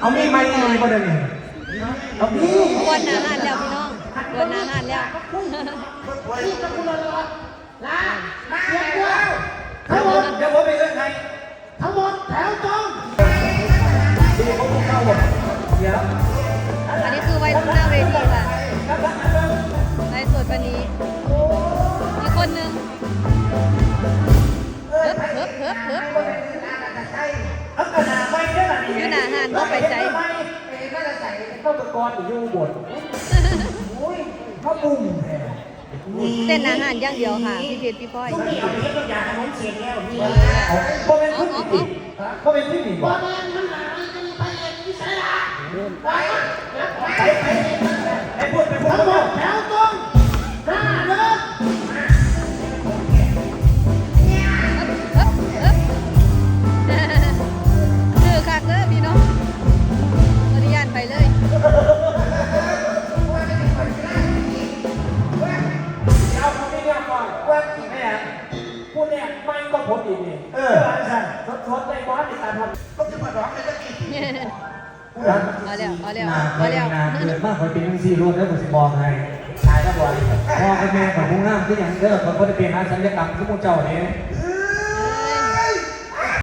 เอามีดมาอีกประเด็นนี่เอามีดกวนหนาหานแล้วพี่น้องกวนหนาหานแล้วทั้งหมดเดี๋ยวผมไปเอื้อนใครทั้งหมดแถวตรงดีเขาเข้าหมดเดี๋ยวอันนี้คือไว้ตรงหน้าเวทีค่ะไลฟ์สดวันนี้อีกคนนึงเฮิบเฮิบเฮิบเฮิบ อยู่หนาหานก็ไปใจเข้าตะกอนอยู่บนโอ้ยเขาบุ้มแท้เต้นอาหารอย่างเดียวค่ะพี่เพชรพี่พ้อยเอาเพราะเป็นผู้หญิงเพราะเป็นผู้หญิงว่าแม่มันหนามันจะมีพยานวิสัยละไปไอ้พูด อีกนี่เออใช่ทดทดในบอสในการทำก็จะมาร้องในตะกี้เอาแล้วเอาแล้วเอาแล้วเกิดมากกว่าปีนึงสี่รุ่นแล้วผมสิบอกให้ตายแล้วบ่อยพ่อกับแม่ของมุ่งน้ำที่อย่างเด้อเขาก็จะเป็นหาสัญญกรรมที่มุ่งเจ้าเนี่ย